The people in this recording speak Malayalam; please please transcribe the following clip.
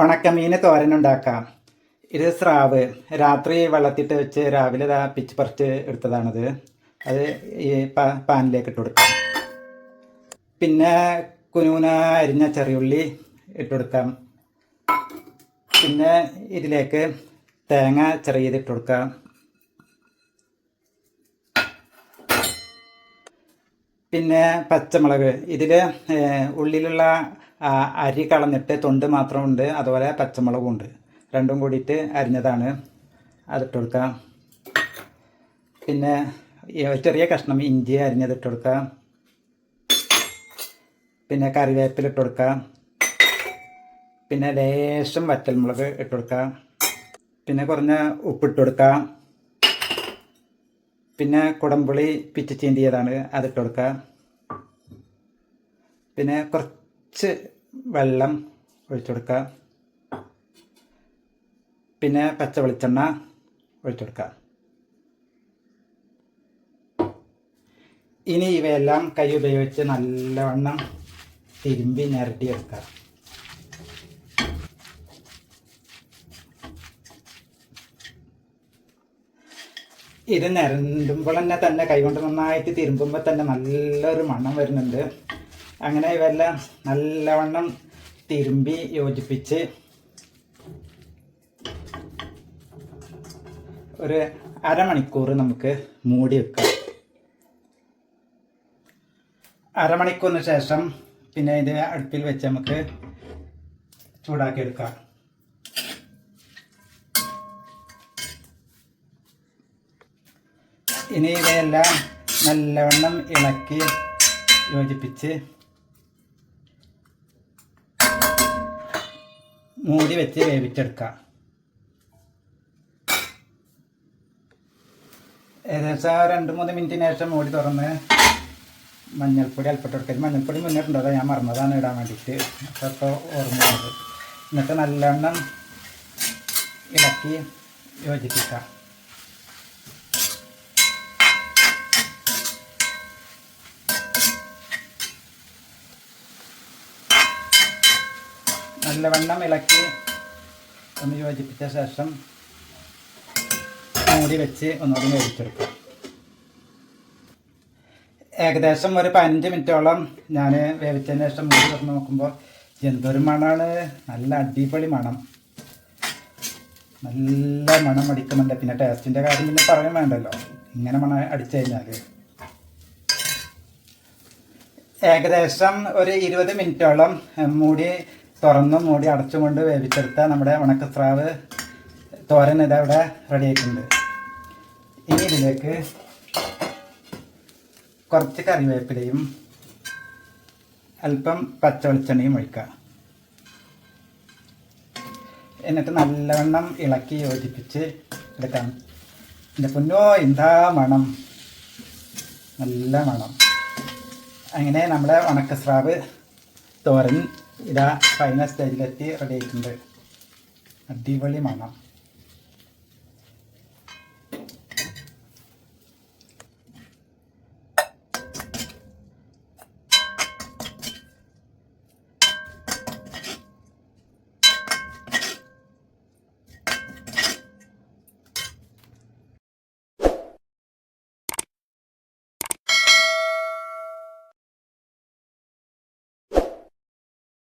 ഉണക്കമീൻ തോരനുണ്ടാക്കാം. ഇത് സ്രാവ്. രാത്രി വെള്ളത്തിട്ട് വെച്ച് രാവിലെ ഇതാ പിച്ച് പറിച്ച് എടുത്തതാണത്. അത് ഈ പാനിലേക്ക് ഇട്ട് കൊടുക്കാം. പിന്നെ കുനൂന അരിഞ്ഞ ചെറിയുള്ളി ഇട്ട് കൊടുക്കാം. പിന്നെ ഇതിലേക്ക് തേങ്ങ ചെറിയത് ഇട്ട് കൊടുക്കാം. പിന്നെ പച്ചമുളക്. ഇതിൽ ഉള്ളിലുള്ള അരി കളഞ്ഞിട്ട് തൊണ്ട് മാത്രമുണ്ട്. അതുപോലെ പച്ചമുളകും ഉണ്ട് രണ്ടും കൂടിയിട്ട് അരിഞ്ഞതാണ്. അതിട്ട് കൊടുക്കാം പിന്നെ ചെറിയ കഷ്ണം ഇഞ്ചി അരിഞ്ഞതിട്ട് കൊടുക്കുക കൊടുക്കാം പിന്നെ കറിവേപ്പില ഇട്ട് കൊടുക്കാം പിന്നെ ലേശം വറ്റൽമുളക് ഇട്ട് കൊടുക്കാം പിന്നെ കുറഞ്ഞ ഉപ്പിട്ട് കൊടുക്കാം പിന്നെ കുടംപുളി പിച്ച് ചീന്തിയതാണ്. അതിട്ട് കൊടുക്കുക പിന്നെ കുറച്ച് വെള്ളം ഒഴിച്ചു കൊടുക്കുക. പിന്നെ പച്ച വെളിച്ചെണ്ണ ഒഴിച്ചു കൊടുക്കുക. ഇനി ഇവയെല്ലാം കൈ ഉപയോഗിച്ച് നല്ലവണ്ണം തിരുമ്പി ഞരട്ടിയെടുക്കുക. ഇത് നിരണ്ടുമ്പോൾ തന്നെ തന്നെ കൈകൊണ്ട് നന്നായിട്ട് തിരുമ്പുമ്പോൾ തന്നെ നല്ലൊരു മണം വരുന്നുണ്ട്. അങ്ങനെ ഇവയെല്ലാം നല്ലവണ്ണം തിരുമ്പി യോജിപ്പിച്ച് ഒരു അരമണിക്കൂർ നമുക്ക് മൂടി വെക്കാം. അരമണിക്കൂറിന് ശേഷം പിന്നെ ഇത് അടുപ്പിൽ വെച്ച് നമുക്ക് ചൂടാക്കി എടുക്കാം ഇനി ഇവയെല്ലാം നല്ലവണ്ണം ഇളക്കി യോജിപ്പിച്ച് മൂടി വെച്ച് വേവിച്ചെടുക്കാം. ഏകദേശം രണ്ട് മൂന്ന് മിനിറ്റിന് ശേഷം മൂടി തുറന്ന് മഞ്ഞൾപ്പൊടി അല്പം മഞ്ഞൾപ്പൊടി മുന്നിട്ടുണ്ടോ അതാ ഞാൻ മറന്നതാണ് ഇടാൻ വേണ്ടിയിട്ട്. അപ്പോൾ ഓർമ്മ എന്നിട്ട് നല്ലവണ്ണം ഇളക്കി യോജിപ്പിക്കാം. നല്ലവണ്ണം ഇളക്കി ഒന്ന് യോജിപ്പിച്ച ശേഷം മൂടി വെച്ച് ഒന്നുകൂടി വേവിച്ചെടുക്കാം. ഏകദേശം ഒരു പതിനഞ്ച് മിനിറ്റോളം ഞാൻ വേവിച്ചതിന് ശേഷം മൂടി തുറന്ന് നോക്കുമ്പോൾ എന്തൊരു മണമാണ് നല്ല അടിപൊളി മണം. നല്ല മണം അടിക്കുന്നുണ്ട്. പിന്നെ ടേസ്റ്റിന്റെ കാര്യം പിന്നെ പറയാൻ വേണ്ടല്ലോ. ഇങ്ങനെ മണം അടിച്ചു കഴിഞ്ഞാൽ ഏകദേശം ഒരു ഇരുപത് മിനിറ്റോളം മൂടി തുറന്നും മൂടി അടച്ചും കൊണ്ട് വേവിച്ചെടുത്ത നമ്മുടെ ഉണക്കസ്രാവ് തോരൻ ഇതാ ഇവിടെ റെഡി ആയിട്ടുണ്ട് ഇനി ഇതിലേക്ക് കുറച്ച് കറിവേപ്പിലയും അല്പം പച്ച വെളിച്ചെണ്ണയും ഒഴിക്കുക. എന്നിട്ട് നല്ലവണ്ണം ഇളക്കി യോജിപ്പിച്ച് എടുക്കാം എന്റെ പൊന്നോ എന്താ മണം? നല്ല മണം. അങ്ങനെ നമ്മുടെ ഉണക്കസ്രാവ് തോരൻ ഇതാ ഫൈനൽ സ്റ്റേജിലെത്തി റെഡി ആയിട്ടുണ്ട്. അടിപൊളി മണം.